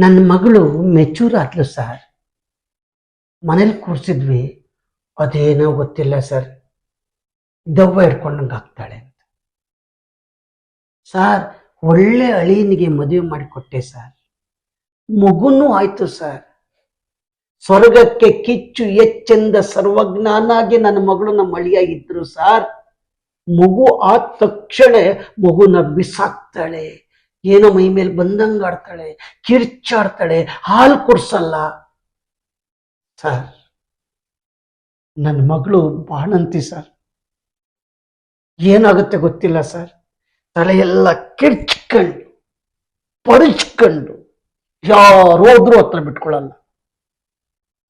ನನ್ನ ಮಗಳು mature ಆದ್ಲು sir ಮನೇಲಿ ಕೂರಿಸಿದ್ವಿ. ಅದೇನೋ ಗೊತ್ತಿಲ್ಲ ಸರ್ ದವ್ವ ಹಿಡ್ಕೊಂಡಂಗೆ ಆಗ್ತಾಳೆ ಅಂತ. ಸರ್ ಒಳ್ಳೆ ಅಳಿಯನಿಗೆ ಮದುವೆ ಮಾಡಿಕೊಟ್ಟೆ ಸರ್ ಮಗುನೂ ಆಯ್ತು ಸರ್ ಸ್ವರ್ಗಕ್ಕೆ ಕಿಚ್ಚು ಎಚ್ಚೆಂದ ಸರ್ವಜ್ಞಾನಾಗಿ ನನ್ನ ಮಗಳು ನಮ್ಮ ಅಳಿಯ ಇದ್ರು ಸರ್ ಮಗು ಆದ ತಕ್ಷಣ ಮಗುನ ಬಿಸಾಕ್ತಾಳೆ. ಏನೋ ಮೈ ಮೇಲೆ ಬಂದಂಗ ಆಡ್ತಾಳೆ, ಕಿರ್ಚಾಡ್ತಾಳೆ, ಹಾಲು ಕುಡ್ಸಲ್ಲ. ಸರ್ ನನ್ನ ಮಗಳು ಬಾಣಂತಿ ಸರ್. ಏನಾಗುತ್ತೆ ಗೊತ್ತಿಲ್ಲ ಸರ್. ತಲೆಯೆಲ್ಲ ಕಿರ್ಚ್ಕೊಂಡು ಪಡಚ್ಕೊಂಡು ಯಾರು ಹೋದ್ರೂ ಹತ್ರ ಬಿಟ್ಕೊಳ್ಳಲ್ಲ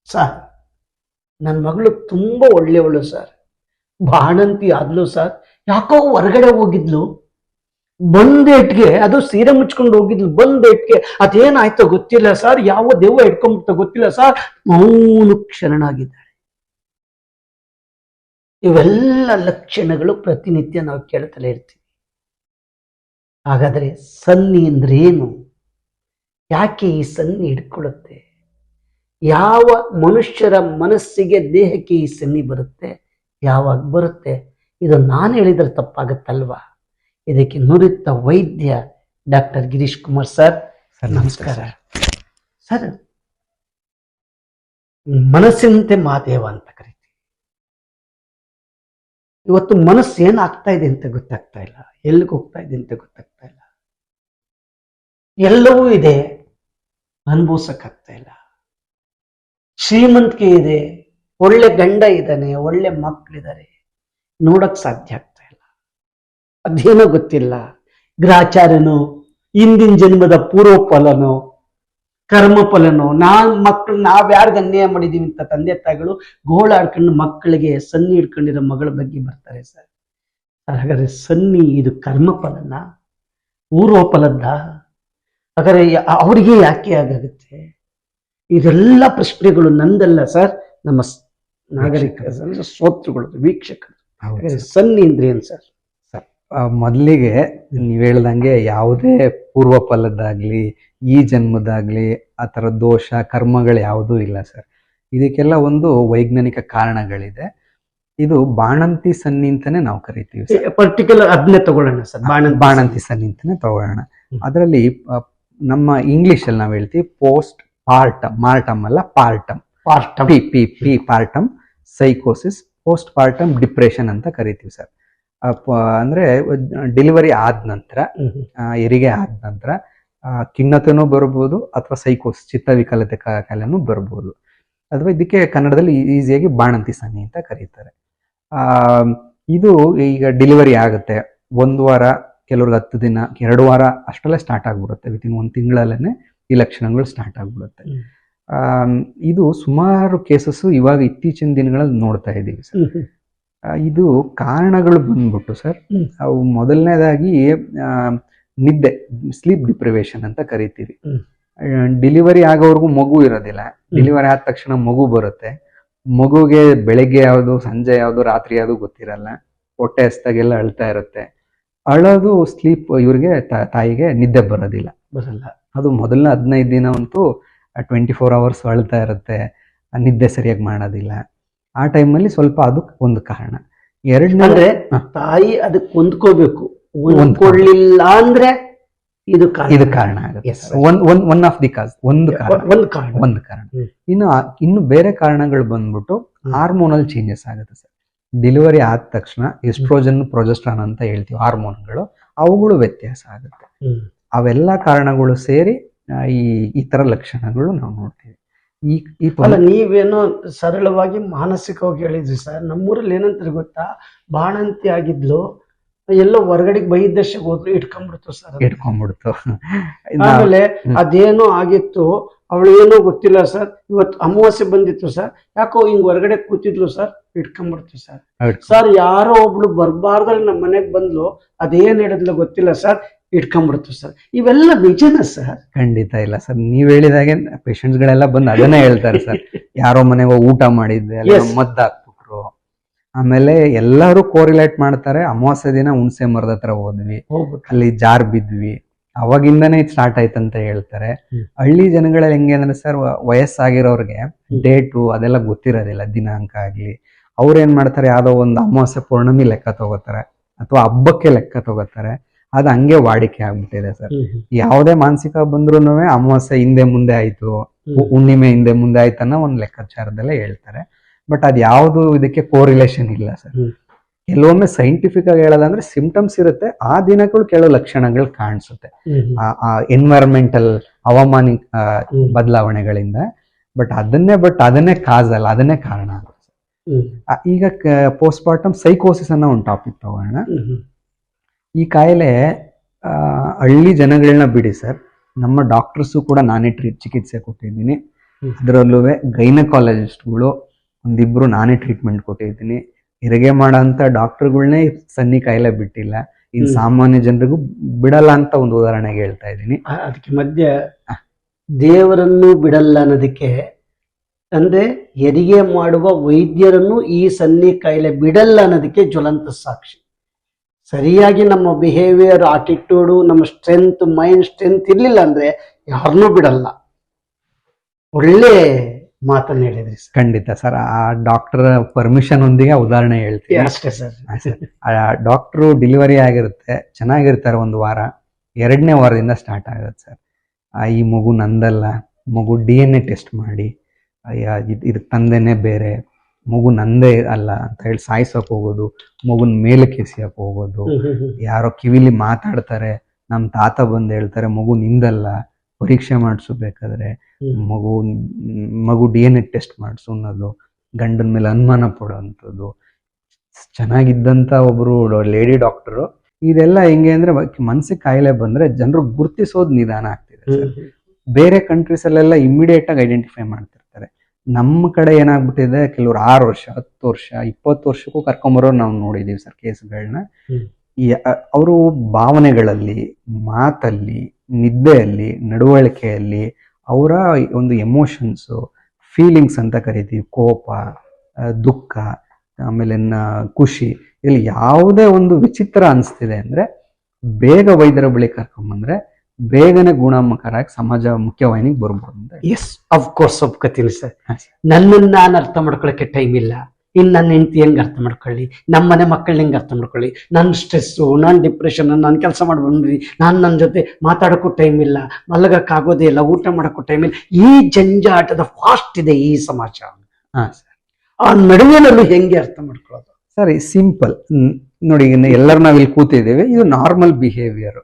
ಸರ್ ನನ್ನ ಮಗಳು ತುಂಬಾ ಒಳ್ಳೆಯವಳು ಸರ್. ಬಾಣಂತಿ ಆದ್ಲು ಸರ್. ಯಾಕೋ ಹೊರಗಡೆ ಹೋಗಿದ್ಲು. ಬಂದೇಟ್ಗೆ ಅದು ಸೀರೆ ಮುಚ್ಕೊಂಡು ಹೋಗಿದ್ಲು ಬಂದೇಟ್ಗೆ ಅದೇನಾಯ್ತೋ ಗೊತ್ತಿಲ್ಲ ಸರ್, ಯಾವ ದೆವ್ವ ಹಿಡ್ಕೊಂಡ್ಬಿಡ್ತೋ ಗೊತ್ತಿಲ್ಲ ಸರ್, ಮೌನ ಕ್ಷರಣಾಗಿದ್ದಾಳೆ ಇವೆಲ್ಲ ಲಕ್ಷಣಗಳು ಪ್ರತಿನಿತ್ಯ ನಾವು ಕೇಳ್ತಲೇ ಇರ್ತೀವಿ. ಹಾಗಾದ್ರೆ ಸನ್ನಿ ಅಂದ್ರೆ ಏನು? ಯಾಕೆ ಈ ಸನ್ನಿ ಹಿಡ್ಕೊಳ್ಳುತ್ತೆ? ಯಾವ ಮನುಷ್ಯರ ಮನಸ್ಸಿಗೆ ದೇಹಕ್ಕೆ ಈ ಸನ್ನಿ ಬರುತ್ತೆ? ಯಾವಾಗ ಬರುತ್ತೆ? ಇದು ನಾನು ಹೇಳಿದ್ರೆ ತಪ್ಪಾಗತ್ತಲ್ವಾ? ಇದಕ್ಕೆ ನುರಿತ ವೈದ್ಯ doctor Girish Kumar sir sir ನಮಸ್ಕಾರ ಸರ್. ಮನಸ್ಸಿನಂತೆ ಮಾದೇವ ಅಂತ ಕರಿತೀವಿ. ಇವತ್ತು ಮನಸ್ಸು ಏನಾಗ್ತಾ ಇದೆ ಅಂತ ಗೊತ್ತಾಗ್ತಾ ಇಲ್ಲ. ಎಲ್ಲಿಗೆ ಹೋಗ್ತಾ ಇದೆ ಅಂತ ಗೊತ್ತಾಗ್ತಾ ಇಲ್ಲ. ಎಲ್ಲವೂ ಇದೆ ಅನುಭವಿಸಕ್ಕಾಗ್ತಾ ಇಲ್ಲ. ಶ್ರೀಮಂತಿಕೆ ಇದೆ ಒಳ್ಳೆ ಗಂಡ ಇದ್ದಾನೆ ಒಳ್ಳೆ ಮಕ್ಕಳಿದ್ದಾರೆ ನೋಡಕ್ ಸಾಧ್ಯ ಆಗ್ತಾ ಅದೇನೋ ಗೊತ್ತಿಲ್ಲ. ಗ್ರಾಚಾರನೋ ಹಿಂದಿನ ಜನ್ಮದ ಪೂರ್ವ ಫಲನೋ ಕರ್ಮ ಫಲನೋ ನಾವ್ ಮಕ್ಕಳು ನಾವ್ ಯಾರ್ಗ ಅನ್ಯಾಯ ಮಾಡಿದೀವಿ ಅಂತ ತಂದೆ ತಾಯಿಗಳು ಗೋಳಾಡ್ಕೊಂಡು ಮಕ್ಕಳಿಗೆ ಸನ್ನಿ ಹಿಡ್ಕೊಂಡಿರೋ ಮಗಳ ಬಗ್ಗೆ ಬರ್ತಾರೆ ಸರ್. ಹಾಗಾದ್ರೆ ಸನ್ನಿ ಇದು ಕರ್ಮ ಫಲನ ಪೂರ್ವ ಫಲದ್ದ ಹಾಗಾದ್ರೆ ಅವ್ರಿಗೆ ಯಾಕೆ ಆಗುತ್ತೆ ಇದೆಲ್ಲ ಪ್ರಶ್ನೆಗಳು ನಂದಲ್ಲ ಸರ್. ನಮ್ಮ ನಾಗರಿಕ ಶ್ರೋತೃಗಳು ವೀಕ್ಷಕರು. ಸನ್ನಿ ಅಂದ್ರೆ ಏನ್ ಸರ್? ಮೊದಲಿಗೆ ನೀವು ಹೇಳ್ದಂಗೆ ಯಾವುದೇ ಪೂರ್ವ ಫಲದಾಗ್ಲಿ ಈ ಜನ್ಮದಾಗ್ಲಿ ಆ ಥರ ದೋಷ ಕರ್ಮಗಳು ಯಾವುದೂ ಇಲ್ಲ ಸರ್. ಇದಕ್ಕೆಲ್ಲ ಒಂದು ವೈಜ್ಞಾನಿಕ ಕಾರಣಗಳಿದೆ. ಇದು ಬಾಣಂತಿ ಸನ್ನಿ ಅಂತಾನೆ ನಾವು ಕರಿತೀವಿ. ಪರ್ಟಿಕ್ಯುಲರ್ ಅದನ್ನೇ ತಗೊಳ್ಳೋಣ ಸರ್ ಬಾಣಂತಿ ಬಾಣಂತಿ ಸನ್ನಿ ಅಂತಾನೆ ತಗೊಳ್ಳೋಣ ಅದರಲ್ಲಿ ನಮ್ಮ ಇಂಗ್ಲಿಷ್ ಅಲ್ಲಿ ನಾವು ಹೇಳ್ತೀವಿ ಪೋಸ್ಟ್ ಪಾರ್ಟಮ್ ಮಾರ್ಟಮ್ ಅಲ್ಲ partum. Partum. P P P partum ಸೈಕೋಸಿಸ್ post partum depression ಅಂತ ಕರಿತೀವಿ ಸರ್. ಅಂದ್ರೆ ಡೆಲಿವರಿ ಆದ ನಂತರ ಹೆರಿಗೆ ಆದ ನಂತರ ಖಿನ್ನತೆನೂ ಬರ್ಬೋದು ಅಥವಾ ಸೈಕೋಸ್ ಚಿತ್ತವಿಕಲತೆ ಕಾಯಿಲೆನೂ ಬರ್ಬೋದು. ಅಥವಾ ಇದಕ್ಕೆ ಕನ್ನಡದಲ್ಲಿ ಈಸಿಯಾಗಿ ಬಾಣಂತಿ ಸನ್ನಿ ಅಂತ ಕರೀತಾರೆ. ಆ, ಇದು ಈಗ ಡೆಲಿವರಿ ಆಗುತ್ತೆ. ಒಂದು ವಾರ ಕೆಲವ್ರಿಗೆ ಹತ್ತು ದಿನ ಎರಡು ವಾರ ಅಷ್ಟರಲ್ಲೇ ಸ್ಟಾರ್ಟ್ ಆಗ್ಬಿಡುತ್ತೆ. ವಿತಿನ್ ಒಂದು ತಿಂಗಳಲ್ಲೇ ಈ ಲಕ್ಷಣಗಳು ಸ್ಟಾರ್ಟ್ ಆಗ್ಬಿಡುತ್ತೆ. ಇದು ಸುಮಾರು ಕೇಸಸ್ ಇವಾಗ ಇತ್ತೀಚಿನ ದಿನಗಳಲ್ಲಿ ನೋಡ್ತಾ ಇದ್ದೀವಿ ಸರ್. ಇದು ಕಾರಣಗಳು ಬಂದ್ಬಿಟ್ಟು ಸರ್. ಅವು ಮೊದಲನೇದಾಗಿ ಆ, ನಿದ್ದೆ ಸ್ಲೀಪ್ ಡಿಪ್ರಿವೇಶನ್ ಅಂತ ಕರಿತೀವಿ. ಡೆಲಿವರಿ ಆಗೋವರೆಗೂ ಮಗು ಇರೋದಿಲ್ಲ. ಡೆಲಿವರಿ ಆದ ತಕ್ಷಣ ಮಗು ಬರುತ್ತೆ. ಮಗುಗೆ ಬೆಳಗ್ಗೆ ಯಾವುದು ಸಂಜೆ ಯಾವುದು ರಾತ್ರಿ ಯಾವುದು ಗೊತ್ತಿರಲ್ಲ. ಹೊಟ್ಟೆ ಹಸ್ದಾಗೆಲ್ಲ ಅಳ್ತಾ ಇರುತ್ತೆ. ಅಳೋದು ಸ್ಲೀಪ್ ಇವ್ರಿಗೆ ತಾಯಿಗೆ ನಿದ್ದೆ ಬರೋದಿಲ್ಲ. ಬರಲ್ಲ. ಅದು ಮೊದಲನೇ ಹದಿನೈದು ದಿನ ಅಂತೂ ಟ್ವೆಂಟಿ ಫೋರ್ ಅವರ್ಸ್ ಅಳ್ತಾ ಇರುತ್ತೆ. ನಿದ್ದೆ ಸರಿಯಾಗಿ ಮಾಡೋದಿಲ್ಲ. ಆ ಟೈಮಲ್ಲಿ ಸ್ವಲ್ಪ ಅದು ಒಂದು ಕಾರಣ. ಎರಡನೇ. ತಾಯಿ ಅದಕ್ಕೆ ಹೊಂದ್ಕೋಬೇಕು. ಹೊಂದ್ಕೊ- ಹೊಂದ್ಕೊಳ್ಳಿಲ್ಲ ಅಂದ್ರೆ ಇದು ಕಾರಣ. ಇದು ಕಾರಣ ಒನ್ ಆಫ್ ದಿ ಕಾಸ್ ಒಂದು ಕಾರಣ. ಒಂದು ಕಾರಣ. ಒಂದು ಕಾರಣ. ಇನ್ನು ಇನ್ನು ಬೇರೆ ಕಾರಣಗಳು ಬಂದ್ಬಿಟ್ಟು ಹಾರ್ಮೋನಲ್ ಚೇಂಜಸ್ ಆಗುತ್ತೆ ಸರ್. ಡೆಲಿವರಿ ಆದ ತಕ್ಷಣ ಎಸ್ಟ್ರೋಜನ್ ಪ್ರೊಜೆಸ್ಟ್ರಾನ್ ಅಂತ ಹೇಳ್ತೀವಿ ಹಾರ್ಮೋನ್ಗಳು ಅವುಗಳು ವ್ಯತ್ಯಾಸ ಆಗುತ್ತೆ. ಅವೆಲ್ಲ ಕಾರಣಗಳು ಸೇರಿ ಈ ಈ ತರ ಲಕ್ಷಣಗಳು ನಾವು ನೋಡ್ತೀವಿ. ಈ ಈ ಅಲ್ಲ ನೀವೇನೋ ಸರಳವಾಗಿ ಮಾನಸಿಕವಾಗಿ ಹೇಳಿದ್ರಿ ಸರ್. ನಮ್ಮೂರಲ್ಲಿ ಏನಂತಾರೆ ಗೊತ್ತಾ? ಬಾಣಂತಿ ಆಗಿದ್ಲು ಎಲ್ಲೋ ಹೊರಗಡೆಗೆ ಬೈದಷ್ಟು ಹೋದ್ರು ಇಟ್ಕೊಂಡ್ಬಿಡ್ತು ಸರ್. ಇಟ್ಕೊಂಡ್ಬಿಡ್ತು. ಆಮೇಲೆ. ಅದೇನೋ ಆಗಿತ್ತು ಅವಳು ಏನೋ ಗೊತ್ತಿಲ್ಲ ಸರ್. ಇವತ್ತು ಅಮಾವಾಸ್ಯೆ ಬಂದಿತ್ತು ಸರ್. ಯಾಕೋ ಹಿಂಗ್ ಹೊರಗಡೆ ಕೂತಿದ್ಲು ಸರ್ ಇಟ್ಕೊಂಡ್ಬಿಡ್ತು ಸರ್. ಸರ್ ಯಾರೋ ಒಬ್ಳು ಬರ್ಬಾರ್ದಲ್ಲಿ ನಮ್ಮ ಮನೆಗೆ ಬಂದ್ಲು ಅದೇನ್ ಹೇಳಿದ್ಲು ಗೊತ್ತಿಲ್ಲ ಸರ್. ಇಟ್ಕೊಂಡ್ಬಿಡ್ತು ಸರ್. ಇವೆಲ್ಲ ನಿಜನ ಸರ್? ಖಂಡಿತ ಇಲ್ಲ ಸರ್. ನೀವ್ ಹೇಳಿದಾಗೆ ಪೇಷಂಟ್ಸ್ ಗಳೆಲ್ಲ ಬಂದು ಅದನ್ನೇ ಹೇಳ್ತಾರೆ ಸರ್. ಯಾರೋ ಮನೆಗೆ ಊಟ ಮಾಡಿದ್ದೆ ಅಲ್ಲಿ Yes. ಮದ್ದು ಹಾಕ್ಬಿಟ್ರು. ಆಮೇಲೆ ಎಲ್ಲರೂ ಕೋರಿಲೇಟ್ ಮಾಡ್ತಾರೆ. ಅಮಾವಾಸ್ಯೆ ದಿನ ಹುಣಸೆ ಮರದ ಹತ್ರ ಹೋದ್ವಿ. ಅಲ್ಲಿ ಜಾರ್ ಬಿದ್ವಿ. ಅವಾಗಿಂದನೇ ಸ್ಟಾರ್ಟ್ ಆಯ್ತಂತ ಹೇಳ್ತಾರೆ. ಹಳ್ಳಿ ಜನಗಳಲ್ಲಿ ಹೆಂಗೆ ಅಂದ್ರೆ ಸರ್ ವಯಸ್ಸಾಗಿರೋರ್ಗೆ ಡೇಟು ಅದೆಲ್ಲ ಗೊತ್ತಿರೋದಿಲ್ಲ ದಿನಾಂಕ ಆಗ್ಲಿ. ಅವ್ರೇನ್ ಏನ್ ಮಾಡ್ತಾರೆ ಯಾವ್ದೋ ಒಂದು ಅಮಾವಾಸ್ಯೆ ಪೂರ್ಣಮಿ ಲೆಕ್ಕ ತಗೋತಾರೆ. ಅಥವಾ ಹಬ್ಬಕ್ಕೆ ಲೆಕ್ಕ ತಗೋತಾರೆ. ಅದು ಹಂಗೆ ವಾಡಿಕೆ ಆಗ್ಬಿಟ್ಟಿದೆ ಸರ್. ಯಾವುದೇ ಮಾನಸಿಕ ಬಂದ್ರು ಅಮಾವಾಸ್ಯೆ ಹಿಂದೆ ಮುಂದೆ ಆಯ್ತು ಹುಣ್ಣಿಮೆ ಹಿಂದೆ ಮುಂದೆ ಆಯ್ತನ್ನ ಒಂದು ಲೆಕ್ಕಾಚಾರದಲ್ಲೇ ಹೇಳ್ತಾರೆ. ಬಟ್ ಅದ್ ಯಾವುದು ಇದಕ್ಕೆ ಕೋರಿಲೇಷನ್ ಇಲ್ಲ ಸರ್. ಕೆಲವೊಮ್ಮೆ ಸೈಂಟಿಫಿಕ್ ಆಗಿ ಹೇಳೋದಂದ್ರೆ ಸಿಂಪ್ಟಮ್ಸ್ ಇರುತ್ತೆ ಆ ದಿನಗಳು ಕೆಲವು ಲಕ್ಷಣಗಳು ಕಾಣಿಸುತ್ತೆ. ಆ ಎನ್ವೈರನ್ಮೆಂಟಲ್ ಹವಾಮಾನ ಬದಲಾವಣೆಗಳಿಂದ. ಬಟ್ ಅದನ್ನೇ ಬಟ್ ಅದನ್ನೇ ಕಾಸ್ ಅಲ್ಲ ಅದನ್ನೇ ಕಾರಣ. ಆಗುತ್ತೆ ಈಗ ಪೋಸ್ಟ್ ಮಾರ್ಟಮ್ ಸೈಕೋಸಿಸ್ ಅನ್ನೋ ಒಂದು ಟಾಪಿಕ್ ತಗೋಣ. ಈ ಕಾಯಿಲೆ ಹಳ್ಳಿ ಜನಗಳನ್ನ ಬಿಡಿ ಸರ್. ನಮ್ಮ ಡಾಕ್ಟರ್ಸು ಕೂಡ ನಾನೇ ಟ್ರೀಟ್ ಚಿಕಿತ್ಸೆ ಕೊಟ್ಟಿದ್ದೀನಿ. ಅದರಲ್ಲೂ ಗೈನಕಾಲಜಿಸ್ಟ್ಗಳು ಒಂದಿಬ್ಬರು ನಾನೇ ಟ್ರೀಟ್ಮೆಂಟ್ ಕೊಟ್ಟಿದ್ದೀನಿ. ಹೆರಿಗೆ ಮಾಡೋಂಥ ಡಾಕ್ಟರ್ಗಳನ್ನೇ ಸನ್ನಿ ಕಾಯಿಲೆ ಬಿಟ್ಟಿಲ್ಲ. ಇನ್ನು ಸಾಮಾನ್ಯ ಜನರಿಗೂ ಬಿಡಲ್ಲ ಅಂತ ಒಂದು ಉದಾಹರಣೆಗೆ ಹೇಳ್ತಾ ಇದ್ದೀನಿ. ಅದಕ್ಕೆ ಮಧ್ಯ ದೇವರನ್ನು ಬಿಡಲ್ಲ ಅನ್ನೋದಕ್ಕೆ ಅಂದ್ರೆ ಹೆರಿಗೆ ಮಾಡುವ ವೈದ್ಯರನ್ನು ಈ ಸನ್ನಿ ಕಾಯಿಲೆ ಬಿಡಲ್ಲ ಅನ್ನೋದಕ್ಕೆ ಜ್ವಲಂತ ಸಾಕ್ಷಿ. ಸರಿಯಾಗಿ ನಮ್ಮ ಬಿಹೇವಿಯರ್ ಆಟಿಟ್ಯೂಡು ನಮ್ಮ ಸ್ಟ್ರೆಂತ್ ಮೈಂಡ್ ಸ್ಟ್ರೆಂತ್ ಇರಲಿಲ್ಲ ಅಂದ್ರೆ ಯಾರನ್ನೂ ಬಿಡಲ್ಲ. ಒಳ್ಳೆ ಮಾತನ್ನು ಹೇಳಿದ್ರಿ ಸರ್. ಖಂಡಿತ ಸರ್. ಆ ಡಾಕ್ಟರ್ ಪರ್ಮಿಷನ್ ಒಂದಿಗೆ ಉದಾಹರಣೆ ಹೇಳ್ತೀನಿ. ಅಷ್ಟೇ ಸರ್. ಆ ಡಾಕ್ಟ್ರು ಡೆಲಿವರಿ ಆಗಿರುತ್ತೆ ಚೆನ್ನಾಗಿರ್ತಾರೆ ಒಂದು ವಾರ. ಎರಡನೇ ವಾರದಿಂದ ಸ್ಟಾರ್ಟ್ ಆಗುತ್ತೆ ಸರ್. ಆ, ಈ ಮಗು ನಂದಲ್ಲ. ಮಗು ಡಿ ಎನ್ ಎ ಟೆಸ್ಟ್ ಮಾಡಿ. ಅಯ್ಯ ಇದ್- ತಂದೆನೇ ಬೇರೆ. ಮಗು ನಂದೇ ಅಲ್ಲ ಅಂತ ಹೇಳಿ ಸಾಯಿಸೋಕೆ ಹೋಗೋದು ಮಗುನ ಮೇಲೆ ಕೆಸಿಯಕ್ ಹೋಗೋದು. ಯಾರೋ ಕಿವಿಲಿ ಮಾತಾಡ್ತಾರೆ ನಮ್ ತಾತ ಬಂದ್ ಹೇಳ್ತಾರೆ ಮಗು ನಿಂದಲ್ಲ ಪರೀಕ್ಷೆ ಮಾಡಿಸ್ಬೇಕಾದ್ರೆ ಮಗು ಮಗು ಡಿ ಎನ್ ಎ ಟೆಸ್ಟ್ ಮಾಡಿಸು ಅನ್ನೋದು ಗಂಡನ ಮೇಲೆ ಅನುಮಾನ ಪಡೋವಂಥದ್ದು ಚೆನ್ನಾಗಿದ್ದಂತ ಒಬ್ರು ಲೇಡಿ ಡಾಕ್ಟರು ಇದೆಲ್ಲ ಹೆಂಗೆ ಅಂದ್ರೆ ಮನ್ಸಿಗೆ ಕಾಯಿಲೆ ಬಂದ್ರೆ ಜನರು ಗುರ್ತಿಸೋದು ನಿಧಾನ ಆಗ್ತಿದೆ ಬೇರೆ ಕಂಟ್ರೀಸ್ ಅಲ್ಲೆಲ್ಲ ಇಮಿಡಿಯೇಟ್ ಆಗಿ ಐಡೆಂಟಿಫೈ ಮಾಡ್ತಿರ್ತಾರೆ. ನಮ್ಮ ಕಡೆ ಏನಾಗ್ಬಿಟ್ಟಿದೆ ಕೆಲವ್ರು ಆರು ವರ್ಷ ಹತ್ತು ವರ್ಷ ಇಪ್ಪತ್ತು ವರ್ಷಕ್ಕೂ ಕರ್ಕೊಂಬರೋರು ನಾವು ನೋಡಿದೀವಿ ಸರ್ ಕೇಸ್ಗಳನ್ನ. ಅವರು ಭಾವನೆಗಳಲ್ಲಿ ಮಾತಲ್ಲಿ ನಿದ್ದೆಯಲ್ಲಿ ನಡವಳಿಕೆಯಲ್ಲಿ ಅವರ ಒಂದು ಎಮೋಷನ್ಸು ಫೀಲಿಂಗ್ಸ್ ಅಂತ ಕರಿತೀವಿ ಕೋಪ ದುಃಖ ಆಮೇಲೆ ಖುಷಿ ಇಲ್ಲಿ ಯಾವುದೇ ಒಂದು ವಿಚಿತ್ರ ಅನಿಸ್ತಿದೆ ಅಂದ್ರೆ ಬೇಗ ವೈದ್ಯರ ಬಳಿ ಕರ್ಕೊಂಬಂದ್ರೆ ಬೇಗನೆ ಗುಣಮುಖರಾಗಿ ಸಮಾಜ ಮುಖ್ಯವಾಹಿನಿಗೆ ಬರ್ಬೋದು ಅಂತ ಎಸ್ ಕೋರ್ಸ್ ಒಪ್ಕೋತೀನಿ ಸರ್. ನನ್ನನ್ನು ನಾನು ಅರ್ಥ ಮಾಡ್ಕೊಳಕ್ಕೆ ಟೈಮ್ ಇಲ್ಲ. ಇನ್ನು ನನ್ನ ಹೆಂಡತಿ ಹೆಂಗೆ ಅರ್ಥ ಮಾಡ್ಕೊಳ್ಳಿ? ನಮ್ಮ ಮನೆ ಮಕ್ಕಳನ್ನ ಹೆಂಗೆ ಅರ್ಥ ಮಾಡ್ಕೊಳ್ಳಿ? ನನ್ನ ಸ್ಟ್ರೆಸ್ಸು ನಾನು ಡಿಪ್ರೆಷನ್ ನಾನು ಕೆಲಸ ಮಾಡಿ ಬಂದ್ರಿ ನಾನು ನನ್ನ ಜೊತೆ ಮಾತಾಡೋಕ್ಕೂ ಟೈಮ್ ಇಲ್ಲ. ಮಲಗಕ್ಕಾಗೋದೇ ಇಲ್ಲ. ಊಟ ಮಾಡೋಕ್ಕೂ ಟೈಮ್ ಇಲ್ಲ. ಈ ಜಂಜಾಟದ ಫಾಸ್ಟ್ ಇದೆ ಈ ಸಮಾಜ. ಹಾಂ ಸರ್. ಆ ನಡುವಿನಲ್ಲಿ ಹೆಂಗೆ ಅರ್ಥ ಮಾಡ್ಕೊಳ್ಳೋದು? ಸರಿ ಸಿಂಪಲ್ ನೋಡಿ ಎಲ್ಲರೂ ನಾವು ಇಲ್ಲಿ ಕೂತಿದ್ದೀವಿ. ಇದು ನಾರ್ಮಲ್ ಬಿಹೇವಿಯರ್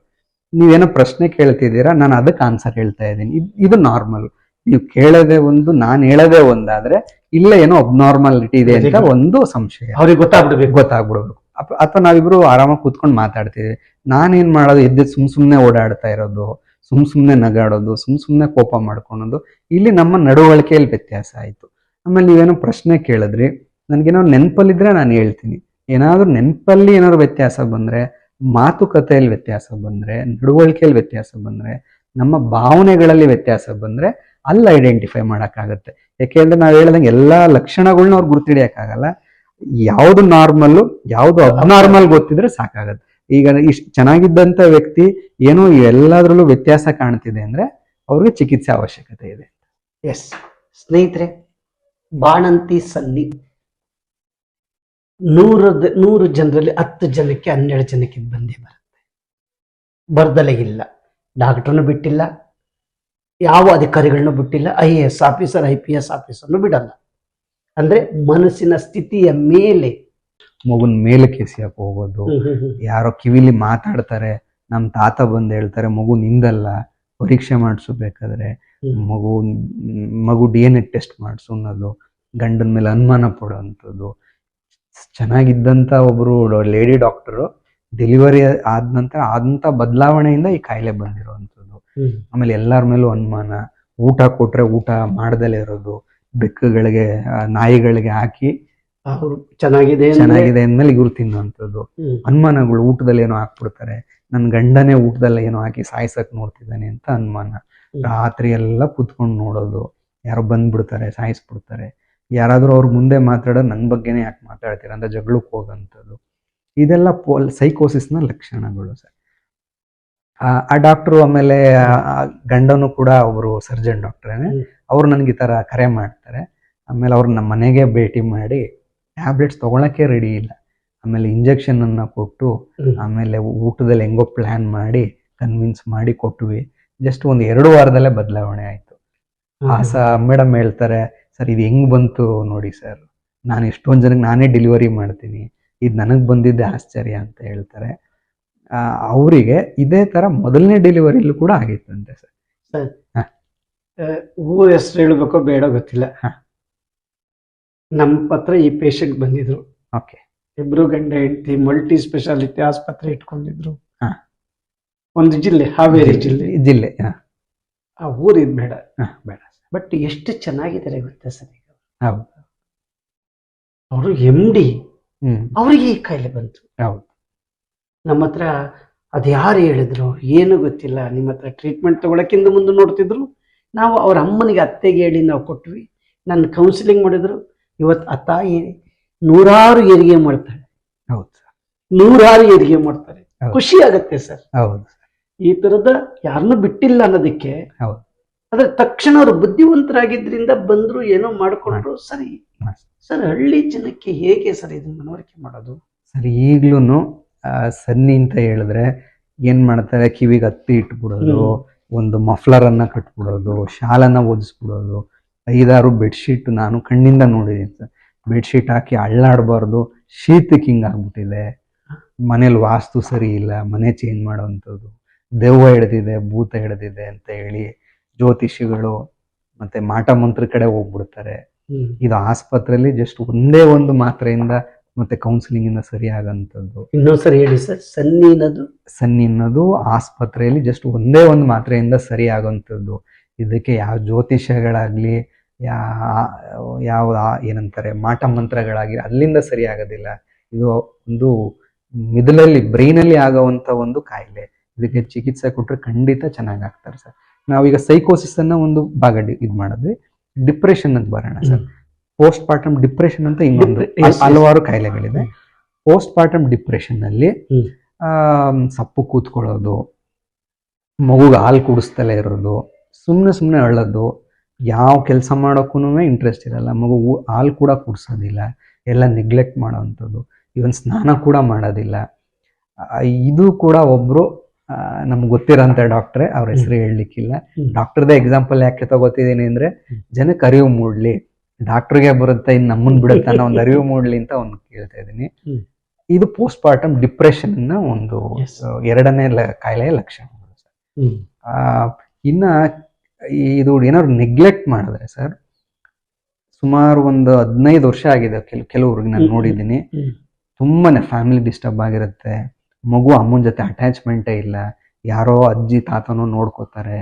ನೀವೇನೋ ಪ್ರಶ್ನೆ ಕೇಳ್ತಿದ್ದೀರಾ ನಾನು ಅದಕ್ಕೆ ಆನ್ಸರ್ ಹೇಳ್ತಾ ಇದ್ದೀನಿ. ಇದು ನಾರ್ಮಲ್ ನೀವು ಕೇಳೋದೇ ಒಂದು ನಾನು ಹೇಳೋದೇ ಒಂದಾದ್ರೆ ಇಲ್ಲ ಏನೋ ಅಬ್ನಾರ್ಮಾಲಿಟಿ ಇದೆ ಅಂತ ಒಂದು ಸಂಶಯ. ಅವ್ರಿಗೆ ಗೊತ್ತಾಗ್ಬಿಡ್ಬೇಕು. ಗೊತ್ತಾಗ್ಬಿಡ್ಬೇಕು ಅಥವಾ ನಾವಿಬ್ರು ಆರಾಮಾಗಿ ಕೂತ್ಕೊಂಡು ಮಾತಾಡ್ತೀವಿ ನಾನೇನ್ ಮಾಡೋದು? ಎದ್ದು ಸುಮ್ ಸುಮ್ನೆ ಓಡಾಡ್ತಾ ಇರೋದು ಸುಮ್ ಸುಮ್ನೆ ನಗಾಡೋದು ಸುಮ್ ಸುಮ್ನೆ ಕೋಪ ಮಾಡ್ಕೊಳೋದು. ಇಲ್ಲಿ ನಮ್ಮ ನಡವಳಿಕೆಯಲ್ಲಿ ವ್ಯತ್ಯಾಸ ಆಯ್ತು. ಆಮೇಲೆ ನೀವೇನೋ ಪ್ರಶ್ನೆ ಕೇಳಿದ್ರಿ. ನನ್ಗೇನೋ ನೆನಪಲ್ಲಿದ್ರೆ ನಾನು ಹೇಳ್ತೀನಿ. ಏನಾದ್ರೂ ನೆನಪಲ್ಲಿ ಏನಾದ್ರು ವ್ಯತ್ಯಾಸ ಬಂದ್ರೆ ಮಾತುಕತೆಯಲ್ಲಿ ವ್ಯತ್ಯಾಸ ಬಂದ್ರೆ, ನಡವಳಿಕೆಯಲ್ಲಿ ವ್ಯತ್ಯಾಸ ಬಂದ್ರೆ, ನಮ್ಮ ಭಾವನೆಗಳಲ್ಲಿ ವ್ಯತ್ಯಾಸ ಬಂದ್ರೆ ಅಲ್ಲಿ ಐಡೆಂಟಿಫೈ ಮಾಡಕ್ಕಾಗತ್ತೆ. ಯಾಕೆಂದ್ರೆ ನಾವ್ ಹೇಳ್ದಂಗೆ ಎಲ್ಲಾ ಲಕ್ಷಣಗಳನ್ನ ಅವ್ರು ಗುರ್ತಿಡಿಯಕ್ಕಾಗಲ್ಲ ಯಾವುದು ನಾರ್ಮಲ್ಲು ಯಾವ್ದು ಅಬ್ನಾರ್ಮಲ್ ಗೊತ್ತಿದ್ರೆ ಸಾಕಾಗತ್ತೆ. ಈಗ ಇಷ್ಟು ಚೆನ್ನಾಗಿದ್ದಂಥ ವ್ಯಕ್ತಿ ಏನೋ ಎಲ್ಲದ್ರಲ್ಲೂ ವ್ಯತ್ಯಾಸ ಕಾಣ್ತಿದೆ ಅಂದ್ರೆ ಅವ್ರಿಗೆ ಚಿಕಿತ್ಸೆ ಅವಶ್ಯಕತೆ ಇದೆ ಎಸ್ ಸ್ನೇಹಿತರೆ, ಬಾಣಂತಿ ಸನ್ನಿ. ನೂರು ನೂರು ಜನರಲ್ಲಿ ಹತ್ತು ಜನಕ್ಕೆ ಹನ್ನೆರಡು ಜನಕ್ಕೆ ಬಂದೇ ಬರುತ್ತೆ. ಬರ್ದಲೇ ಇಲ್ಲ. ಡಾಕ್ಟರ್ನು ಬಿಟ್ಟಿಲ್ಲ. ಯಾವ ಅಧಿಕಾರಿಗಳನ್ನು ಬಿಟ್ಟಿಲ್ಲ. I A S officer I P S ಆಫೀಸರ್ನು ಬಿಡಲ್ಲ. ಅಂದ್ರೆ ಮನಸ್ಸಿನ ಸ್ಥಿತಿಯ ಮೇಲೆ. ಮಗುನ್ ಮೇಲೆ ಎಸಿಯಕ್ ಹೋಗೋದು? ಯಾರೋ ಕಿವಿಲಿ ಮಾತಾಡ್ತಾರೆ. ನಮ್ ತಾತ ಬಂದು ಹೇಳ್ತಾರೆ ಮಗು ನಿಂದಲ್ಲ. ಪರೀಕ್ಷೆ ಮಾಡಿಸ್ಬೇಕಾದ್ರೆ. ಮಗು ಮಗು ಡಿ ಎನ್ ಎ ಟೆಸ್ಟ್ ಮಾಡಿಸು ಅನ್ನೋದು. ಗಂಡನ ಮೇಲೆ ಅನುಮಾನ ಪಡುವಂಥದ್ದು ಚೆನ್ನಾಗಿದ್ದಂಥ ಒಬ್ರು ಲೇಡಿ ಡಾಕ್ಟರು ಡೆಲಿವರಿ ಆದ ನಂತರ ಆದಂಥ ಬದಲಾವಣೆಯಿಂದ ಈ ಕಾಯಿಲೆ ಬಂದಿರುವಂಥದ್ದು. ಆಮೇಲೆ ಎಲ್ಲರ ಮೇಲೂ ಅನುಮಾನ ಊಟ ಕೊಟ್ರೆ ಊಟ ಮಾಡ್ದಲೇ ಇರೋದು ಬೆಕ್ಕುಗಳಿಗೆ ನಾಯಿಗಳಿಗೆ ಹಾಕಿ ಅವರು ಚೆನ್ನಾಗಿದೆ ಚೆನ್ನಾಗಿದೆ ಅಂದ್ಮೇಲೆ ಇವ್ರು ತಿನ್ನುವಂಥದ್ದು. ಅನುಮಾನಗಳು ಊಟದಲ್ಲಿ ಏನೋ ಹಾಕ್ಬಿಡ್ತಾರೆ. ನನ್ನ ಗಂಡನೇ ಊಟದಲ್ಲಿ ಏನೋ ಹಾಕಿ ಸಾಯ್ಸಕ್ ನೋಡ್ತಿದ್ದಾನೆ ಅಂತ ಅನುಮಾನ. ರಾತ್ರಿ ಎಲ್ಲ ಕುತ್ಕೊಂಡು ನೋಡೋದು. ಯಾರೋ ಬಂದ್ಬಿಡ್ತಾರೆ ಸಾಯಿಸ್ಬಿಡ್ತಾರೆ. ಯಾರಾದ್ರೂ ಅವ್ರ ಮುಂದೆ ಮಾತಾಡೋದು ನನ್ನ ಬಗ್ಗೆನೇ ಯಾಕೆ ಮಾತಾಡ್ತೀರ ಅಂತ ಜಗಳಕ್ಕೆ ಹೋಗೋಂಥದ್ದು. ಇದೆಲ್ಲ ಪೋಲ್ ಸೈಕೋಸಿಸ್ನ ಲಕ್ಷಣಗಳು ಸರ್. ಆ, ಡಾಕ್ಟ್ರು ಆಮೇಲೆ ಗಂಡನು ಕೂಡ ಒಬ್ಬರು ಸರ್ಜನ್ ಡಾಕ್ಟ್ರೇನೆ. ಅವ್ರು ನನಗೆ ಈ ಥರ ಕರೆ ಮಾಡ್ತಾರೆ. ಆಮೇಲೆ ಅವ್ರು ನಮ್ಮ ಮನೆಗೆ ಭೇಟಿ ಮಾಡಿ ಟ್ಯಾಬ್ಲೆಟ್ಸ್ ತೊಗೊಳಕ್ಕೆ ರೆಡಿ ಇಲ್ಲ. ಆಮೇಲೆ ಇಂಜೆಕ್ಷನ್ ಅನ್ನ ಕೊಟ್ಟು ಆಮೇಲೆ ಊಟದಲ್ಲಿ ಹೆಂಗೋ ಪ್ಲಾನ್ ಮಾಡಿ ಕನ್ವಿನ್ಸ್ ಮಾಡಿ ಕೊಟ್ವಿ. ಜಸ್ಟ್ ಒಂದು ಎರಡು ವಾರದಲ್ಲೇ ಬದಲಾವಣೆ ಆಯಿತು. ಆ ಸ ಮೇಡಮ್ ಹೇಳ್ತಾರೆ ಸರ್ ಇದು ಹೆಂಗೆ ಬಂತು ನೋಡಿ ಸರ್. ನಾನು ಎಷ್ಟೊಂದು ಜನಕ್ಕೆ ನಾನೇ ಡೆಲಿವರಿ ಮಾಡ್ತೀನಿ. ಇದು ನನಗೆ ಬಂದಿದ್ದೆ ಆಶ್ಚರ್ಯ ಅಂತ ಹೇಳ್ತಾರೆ. ಅವರಿಗೆ ಇದೇ ತರ ಮೊದಲನೇ ಡೆಲಿವರಿಲೂ ಕೂಡ ಆಗಿತ್ತಂತೆ ಸರ್. ಊರ ಹೆಸರು ಹೇಳಬೇಕೋ ಬೇಡ ಗೊತ್ತಿಲ್ಲ. ಹ. ನಮ್ಮ ಪತ್ರ ಈ ಪೇಷಂಟ್ ಬಂದಿದ್ರು. ಓಕೆ. ಇಬ್ರು ಗಂಡ ಹೆಂಡತಿ ಮಲ್ಟಿ ಸ್ಪೆಷಾಲಿಟಿ ಆಸ್ಪತ್ರೆ ಇಟ್ಕೊಂಡಿದ್ರು. ಹ. ಒಂದು ಜಿಲ್ಲೆ ಹಾವೇರಿ ಜಿಲ್ಲೆ. ಜಿಲ್ಲೆ ಹ, ಆ ಊರಿದ್ ಬೇಡ. ಹ, ಬೇಡ. ಬಟ್ ಎಷ್ಟು ಚೆನ್ನಾಗಿದ್ದಾರೆ ಗೊತ್ತಾ ಸರ್ ಈಗ? ಹೌದು. ಅವರು ಎಂ ಡಿ ಅವರಿಗೆ ಈ ಕಾಯಿಲೆ ಬಂತು. ಹೌದು. ನಮ್ಮ ಹತ್ರ ಅದು ಯಾರು ಹೇಳಿದ್ರು? ಏನು ಗೊತ್ತಿಲ್ಲ. ನಿಮ್ಮ ಹತ್ರ ಟ್ರೀಟ್ಮೆಂಟ್ ತಗೊಳಕ್ಕಿಂತ ಮುಂದೆ ನೋಡ್ತಿದ್ರು. ನಾವು ಅವ್ರ ಅಮ್ಮನಿಗೆ ಅತ್ತೆಗೆ ಹೇಳಿ ನಾವು ಕೊಟ್ವಿ. ನನ್ನ ಕೌನ್ಸಿಲಿಂಗ್ ಮಾಡಿದ್ರು. ಇವತ್ತು ಆ ತಾಯಿ ನೂರಾರು ಹೆರಿಗೆ ಮಾಡ್ತಾಳೆ. ಹೌದು ನೂರಾರು ಹೆರಿಗೆ ಮಾಡ್ತಾರೆ. ಖುಷಿ ಆಗತ್ತೆ ಸರ್. ಹೌದು ಈ ತರದ ಯಾರನ್ನೂ ಬಿಟ್ಟಿಲ್ಲ ಅನ್ನೋದಕ್ಕೆ ಹೌದು. ಆದ್ರೆ ತಕ್ಷಣ ಅವರು ಬುದ್ಧಿವಂತರಾಗಿದ್ರಿಂದ ಬಂದ್ರು ಏನೋ ಮಾಡ್ಕೊಂಡ್ರು ಸರಿ. ಸರ್ ಹಳ್ಳಿ ಜನಕ್ಕೆ ಹೇಗೆ ಸರ್ ಇದನ್ನ ಮನವರಿಕೆ ಮಾಡೋದು? ಸರ್ ಈಗ್ಲೂ ಸನ್ನಿ ಅಂತ ಹೇಳಿದ್ರೆ ಏನ್ ಮಾಡ್ತಾರೆ? ಕಿವಿಗೆ ಹತ್ತಿ ಇಟ್ಬಿಡೋದು ಒಂದು ಮಫ್ಲರ್ ಅನ್ನ ಕಟ್ಬಿಡೋದು ಶಾಲನ್ನ ಓದಿಸ್ಬಿಡೋದು. ಐದಾರು ಬೆಡ್ಶೀಟ್ ನಾನು ಕಣ್ಣಿಂದ ನೋಡಿದ್ದೀನಿ ಸರ್. ಬೆಡ್ಶೀಟ್ ಹಾಕಿ ಅಳ್ಳಾಡಬಾರ್ದು ಶೀತಕ್ಕೆ ಕಿಂಗ್ ಆಗ್ಬಿಟ್ಟಿದೆ. ಮನೇಲಿ ವಾಸ್ತು ಸರಿ ಇಲ್ಲ ಮನೆ ಚೇಂಜ್ ಮಾಡೋವಂಥದ್ದು ದೆವ್ವ ಹಿಡ್ದಿದೆ ಭೂತ ಹಿಡ್ದಿದೆ ಅಂತ ಹೇಳಿ ಜ್ಯೋತಿಷಿಗಳು ಮತ್ತೆ ಮಾಟ ಮಂತ್ರ ಕಡೆ ಹೋಗ್ಬಿಡ್ತಾರೆ. ಇದು ಆಸ್ಪತ್ರೆಯಲ್ಲಿ ಜಸ್ಟ್ ಒಂದೇ ಒಂದು ಮಾತ್ರೆಯಿಂದ ಮತ್ತೆ ಕೌನ್ಸಿಲಿಂಗ್ ಇಂದ ಸರಿ ಆಗಂತದ್ದು. ಇನ್ನೊಂದ್ಸರಿ ಹೇಳಿ ಸರ್ ಸನ್ನಿ ಅನ್ನೋದು? ಆಸ್ಪತ್ರೆಯಲ್ಲಿ ಜಸ್ಟ್ ಒಂದೇ ಒಂದು ಮಾತ್ರೆಯಿಂದ ಸರಿ ಆಗೋಂಥದ್ದು ಇದಕ್ಕೆ ಯಾವ ಜ್ಯೋತಿಷಗಳಾಗ್ಲಿ ಯಾ ಯಾವ ಏನಂತಾರೆ ಮಾಟ ಮಂತ್ರಗಳಾಗಿ ಅಲ್ಲಿಂದ ಸರಿ ಆಗೋದಿಲ್ಲ. ಇದು ಒಂದು ಮಿದುಲಲ್ಲಿ ಬ್ರೈನಲ್ಲಿ ಆಗೋವಂಥ ಒಂದು ಕಾಯಿಲೆ. ಇದಕ್ಕೆ ಚಿಕಿತ್ಸೆ ಕೊಟ್ಟರೆ ಖಂಡಿತ ಚೆನ್ನಾಗಿ ಆಗ್ತಾರೆ ಸರ್. ನಾವೀಗ ಸೈಕೋಸಿಸ್ ಅನ್ನ ಒಂದು ಭಾಗ ಇದು ಮಾಡಿದ್ವಿ. ಡಿಪ್ರೆಷನ್ ಅಂತ ಬರೋಣ ಸರ್. ಪೋಸ್ಟ್ ಪಾರ್ಟಮ್ ಡಿಪ್ರೆಷನ್ ಅಂತ ಇನ್ನೊಂದು. ಹಲವಾರು ಕಾಯಿಲೆಗಳಿದೆ. ಪೋಸ್ಟ್ ಪಾರ್ಟಮ್ ಡಿಪ್ರೆಷನ್ ಅಲ್ಲಿ ಹ್ಮ್. ಸಪ್ಪು ಕೂತ್ಕೊಳ್ಳೋದು ಮಗುಗೆ ಹಾಲು ಕುಡಿಸ್ತಲೇ ಇರೋದು ಸುಮ್ಮನೆ ಸುಮ್ಮನೆ ಅಳೋದು ಯಾವ ಕೆಲಸ ಮಾಡೋಕ್ಕೂ ಇಂಟ್ರೆಸ್ಟ್ ಇರಲ್ಲ. ಮಗು ಹಾಲು ಕೂಡ ಕುಡಿಸೋದಿಲ್ಲ ಎಲ್ಲ ನೆಗ್ಲೆಕ್ಟ್ ಮಾಡೋವಂಥದ್ದು ಇವನ್ ಸ್ನಾನ ಕೂಡ ಮಾಡೋದಿಲ್ಲ. ಇದು ಕೂಡ ಒಬ್ರು ನಮ್ಗೆ ಗೊತ್ತಿರೋಂಥ ಡಾಕ್ಟ್ರೆ. ಅವ್ರ ಹೆಸರು ಹೇಳಲಿಕ್ಕಿಲ್ಲ. ಡಾಕ್ಟರ್ ಡಾಕ್ಟರ್ದೇ ಎಕ್ಸಾಂಪಲ್ ಯಾಕೆ ತಗೋತಿದ್ದೀನಿ ಅಂದ್ರೆ. ಜನಕ್ಕೆ ಅರಿವು ಮೂಡ್ಲಿ. ಡಾಕ್ಟರ್ಗೆ ಬರುತ್ತೆ ಇನ್ನು ನಮ್ಮನ್ ಬಿಡುತ್ತೆ ಅನ್ನೋ ಒಂದು ಅರಿವು ಮೂಡ್ಲಿ ಅಂತ ಒಂದು ಕೇಳ್ತಾ ಇದ್ದೀನಿ. ಇದು ಪೋಸ್ಟ್ ಪಾರ್ಟಮ್ ಡಿಪ್ರೆಷನ್ನ ಒಂದು. ಎರಡನೇ ಕಾಯಿಲೆಯ ಲಕ್ಷಣ. ಇನ್ನ ಇದು ಏನಾದ್ರು ನೆಗ್ಲೆಕ್ಟ್ ಮಾಡಿದ್ರೆ ಸರ್ ಸುಮಾರು ಒಂದು ಹದಿನೈದು ವರ್ಷ ಆಗಿದೆ. ಕೆಲ ಕೆಲವ್ರಿಗೆ ನಾನು. ನೋಡಿದ್ದೀನಿ. ತುಂಬಾನೇ ಫ್ಯಾಮಿಲಿ ಡಿಸ್ಟರ್ಬ್ ಆಗಿರುತ್ತೆ. ಮಗು ಅಮ್ಮನ ಜೊತೆ ಅಟ್ಯಾಚ್ಮೆಂಟೇ ಇಲ್ಲ. ಯಾರೋ ಅಜ್ಜಿ ತಾತನೋ ನೋಡ್ಕೋತಾರೆ.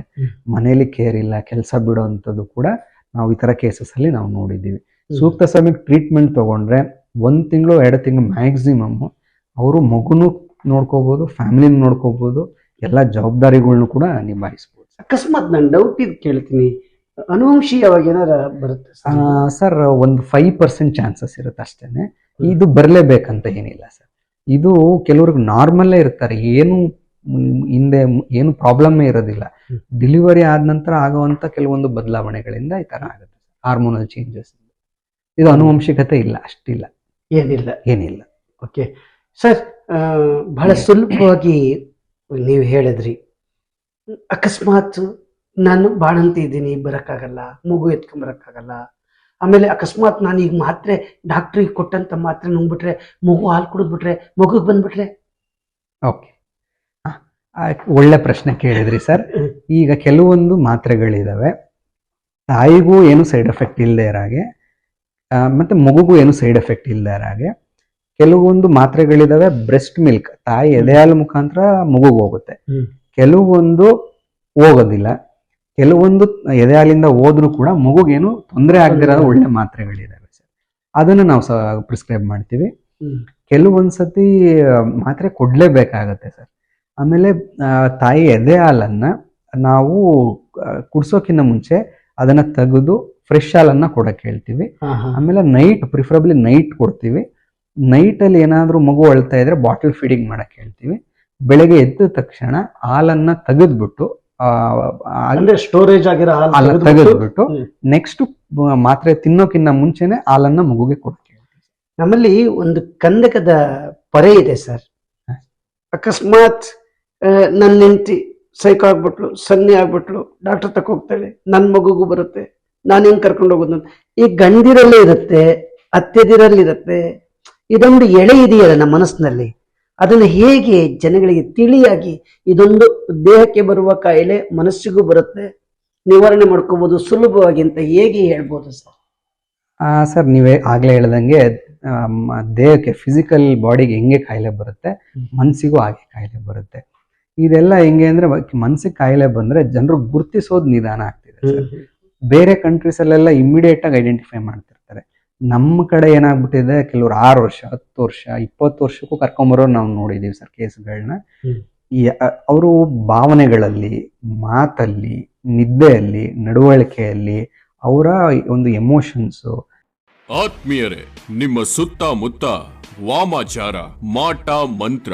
ಮನೇಲಿ ಕೇರ್ ಇಲ್ಲ ಕೆಲಸ ಬಿಡೋ ಅಂಥದ್ದು ಕೂಡ ನಾವು ಈ ಥರ ಕೇಸಸ್ ಅಲ್ಲಿ ನಾವು ನೋಡಿದ್ದೀವಿ. ಸೂಕ್ತ ಸಮಯಕ್ಕೆ ಟ್ರೀಟ್ಮೆಂಟ್ ತಗೊಂಡ್ರೆ ಒಂದು ತಿಂಗಳು ಎರಡು ತಿಂಗಳು ಮ್ಯಾಕ್ಸಿಮಮ್ ಅವರು ಮಗುನು ನೋಡ್ಕೋಬಹುದು ಫ್ಯಾಮಿಲಿ ನೋಡ್ಕೋಬಹುದು ಎಲ್ಲ ಜವಾಬ್ದಾರಿಗಳ್ನು ಕೂಡ ನಿಭಾಯಿಸ್ಬೋದು. ಅಕಸ್ಮಾತ್ ನಾನು ಡೌಟ್ ಇದು ಕೇಳ್ತೀನಿ. ಅನುವಂಶೀಯವಾಗಿ ಏನಾರ ಬರುತ್ತೆ ಸರ್? ಸರ್ ಒಂದು ಫೈವ್ ಪರ್ಸೆಂಟ್ ಚಾನ್ಸಸ್ ಇರುತ್ತೆ ಅಷ್ಟೇನೆ. ಇದು ಬರಲೇಬೇಕಂತ ಏನಿಲ್ಲ ಸರ್. ಇದು ಕೆಲವ್ರಿಗೆ ನಾರ್ಮಲ್ಲೇ ಇರ್ತಾರೆ. ಏನು ಹಿಂದೆ ಏನು ಪ್ರಾಬ್ಲಮ್ಮೇ ಇರೋದಿಲ್ಲ. ಡಿಲಿವರಿ ಆದ ನಂತರ ಆಗುವಂತ ಕೆಲವೊಂದು ಬದಲಾವಣೆಗಳಿಂದ ಈ ತರ ಆಗುತ್ತೆ ಹಾರ್ಮೋನಲ್ ಚೇಂಜಸ್. ಇದು ಅನುವಂಶಿಕತೆ ಇಲ್ಲ ಅಷ್ಟಿಲ್ಲ. ಏನಿಲ್ಲ. ಏನಿಲ್ಲ. ಓಕೆ. ಸರ್ ಬಹಳ ಸುಲಭವಾಗಿ ನೀವು ಹೇಳಿದ್ರಿ. ಅಕಸ್ಮಾತ್ ನಾನು ಬಾಣಂತಿ ಇದ್ದೀನಿ ಬರೋಕ್ಕಾಗಲ್ಲ ಮಗು ಎತ್ಕೊಂಬರಕ್ಕಾಗಲ್ಲ ಆಮೇಲೆ ಅಕಸ್ಮಾತ್ ನಾನು ಈಗ ಮಾತ್ರೆ ಡಾಕ್ಟ್ರಿಗೆ ಕೊಟ್ಟಂತ ಮಾತ್ರೆ ನುಂಗ್ಬಿಟ್ರೆ ಮಗು ಹಾಲು ಕುಡಿದ್ಬಿಟ್ರೆ ಮಗುಗೆ ಬಂದ್ಬಿಟ್ರೆ? ಓಕೆ ಒಳ್ಳೆ ಪ್ರಶ್ನೆ ಕೇಳಿದ್ರಿ ಸರ್. ಈಗ ಕೆಲವೊಂದು ಮಾತ್ರೆಗಳಿದಾವೆ. ತಾಯಿಗೂ ಏನು ಸೈಡ್ ಎಫೆಕ್ಟ್ ಇಲ್ಲದೆ ಇರಾಗೆ ಮತ್ತೆ ಮಗುಗೂ ಏನು ಸೈಡ್ ಎಫೆಕ್ಟ್ ಇಲ್ಲದೆ ಇರಾಗೆ ಹಾಗೆ ಕೆಲವೊಂದು ಮಾತ್ರೆಗಳಿದಾವೆ ಬ್ರೆಸ್ಟ್ ಮಿಲ್ಕ್ ತಾಯಿ ಎದೆ ಹಾಲು ಮುಖಾಂತರ ಮಗುಗೆ ಹೋಗುತ್ತೆ. ಕೆಲವೊಂದು ಹೋಗೋದಿಲ್ಲ. ಕೆಲವೊಂದು ಎದೆ ಹಾಲಿಂದ ಹೋದ್ರೂ ಕೂಡ ಮಗುಗೇನು ತೊಂದರೆ ಆಗದಿರೋ ಒಳ್ಳೆ ಮಾತ್ರೆಗಳಿದಾವೆ ಸರ್. ಅದನ್ನು ನಾವು ಸ ಪ್ರಿಸ್ಕ್ರೈಬ್ ಮಾಡ್ತೀವಿ. ಕೆಲವೊಂದ್ಸತಿ ಮಾತ್ರೆ ಕೊಡ್ಲೇಬೇಕಾಗತ್ತೆ ಸರ್. ಆಮೇಲೆ ತಾಯಿ ಎದೆ ಹಾಲನ್ನ ನಾವು ಕುಡ್ಸೋಕ್ಕಿಂತ ಮುಂಚೆ ಅದನ್ನ ತೆಗೆದು ಫ್ರೆಶ್ ಹಾಲನ್ನ ಕೊಡಕ್ಕೆ ಹೇಳ್ತೀವಿ. ಆಮೇಲೆ ನೈಟ್ ಪ್ರಿಫರಬ್ಲಿ ನೈಟ್ ಕೊಡ್ತೀವಿ. ನೈಟ್ ಅಲ್ಲಿ ಏನಾದರೂ ಮಗು ಅಳ್ತಾ ಇದ್ರೆ ಬಾಟಲ್ ಫೀಡಿಂಗ್ ಮಾಡಕ್ಕೆ ಹೇಳ್ತೀವಿ. ಬೆಳಗ್ಗೆ ಎದ್ದ ತಕ್ಷಣ ಹಾಲನ್ನ ತೆಗೆದ್ಬಿಟ್ಟು ಅಂದ್ರೆ ಸ್ಟೋರೇಜ್ ಆಗಿರೋ ಹಾಲು ತೆಗೆದ್ಬಿಟ್ಟು, ನೆಕ್ಸ್ಟ್ ಮಾತ್ರೆ ತಿನ್ನೋಕಿನ್ನ ಮುಂಚೆನೆ ಹಾಲನ್ನ ಮಗುಗೆ ಕೊಡ್ತೀವಿ ನಮ್ಮಲ್ಲಿ ಒಂದು ಕಂದಕದ ಪರೆ ಇದೆ ಸರ್. ಅಕಸ್ಮಾತ್ ನನ್ನ ಹೆಂಡತಿ ಸೈಕೋ ಆಗ್ಬಿಟ್ಲು ಸನ್ನಿ ಆಗ್ಬಿಟ್ಲು ಡಾಕ್ಟರ್ ತಕ್ಕ ಹೋಗ್ತಾಳೆ ನನ್ನ ಮಗುಗೂ ಬರುತ್ತೆ ನಾನು ಹೆಂಗ್ ಕರ್ಕೊಂಡು ಹೋಗೋದು ಅಂತ. ಈ ಗಂಡಿರಲ್ಲೇ ಇರುತ್ತೆ ಅತ್ತೆದಿರಲ್ಲಿ ಇರುತ್ತೆ ಇದೊಂದು ಎಳೆ ಇದೆಯಲ್ಲ ನಮ್ಮ ಮನಸ್ಸಿನಲ್ಲಿ ಅದನ್ನು ಹೇಗೆ ಜನಗಳಿಗೆ ತಿಳಿಯಾಗಿ ಇದೊಂದು ದೇಹಕ್ಕೆ ಬರುವ ಕಾಯಿಲೆ ಮನಸ್ಸಿಗೂ ಬರುತ್ತೆ ನಿವಾರಣೆ ಮಾಡ್ಕೋಬಹುದು ಸುಲಭವಾಗಿ ಅಂತ ಹೇಗೆ ಹೇಳ್ಬೋದು ಸರ್? ಸರ್ ನೀವೇ ಆಗ್ಲೇ ಹೇಳ್ದಂಗೆ ದೇಹಕ್ಕೆ ಫಿಸಿಕಲ್ ಬಾಡಿಗೆ ಹೆಂಗೆ ಕಾಯಿಲೆ ಬರುತ್ತೆ ಮನಸ್ಸಿಗೂ ಹಾಗೆ ಕಾಯಿಲೆ ಬರುತ್ತೆ. ಇದೆಲ್ಲ ಹೆಂಗೆ ಅಂದ್ರೆ ಮನ್ಸಿಗೆ ಕಾಯಿಲೆ ಬಂದ್ರೆ ಜನರು ಗುರ್ತಿಸೋದು ನಿಧಾನ ಆಗ್ತಿದೆ ಸರ್. ಬೇರೆ ಕಂಟ್ರೀಸ್ ಅಲ್ಲೆಲ್ಲ ಇಮಿಡಿಯೇಟ್ ಆಗಿ ಐಡೆಂಟಿಫೈ ಮಾಡ್ತಿರ್ತಾರೆ. ನಮ್ಮ ಕಡೆ ಏನಾಗ್ಬಿಟ್ಟಿದೆ ಕೆಲವ್ರು ಆರು ವರ್ಷ ಹತ್ತು ವರ್ಷ ಇಪ್ಪತ್ತು ವರ್ಷಕ್ಕೂ ಕರ್ಕೊಂಬರೋ ನಾವು ನೋಡಿದೀವಿ ಸರ್ ಕೇಸ್ಗಳನ್ನ. ಅವರು ಭಾವನೆಗಳಲ್ಲಿ ಮಾತಲ್ಲಿ ನಿದ್ದೆಯಲ್ಲಿ ನಡವಳಿಕೆಯಲ್ಲಿ ಅವರ ಒಂದು ಎಮೋಷನ್ಸು ಆತ್ಮೀಯರೇ ನಿಮ್ಮ ಸುತ್ತಮುತ್ತ ವಾಮಾಚಾರ ಮಾಟ ಮಂತ್ರ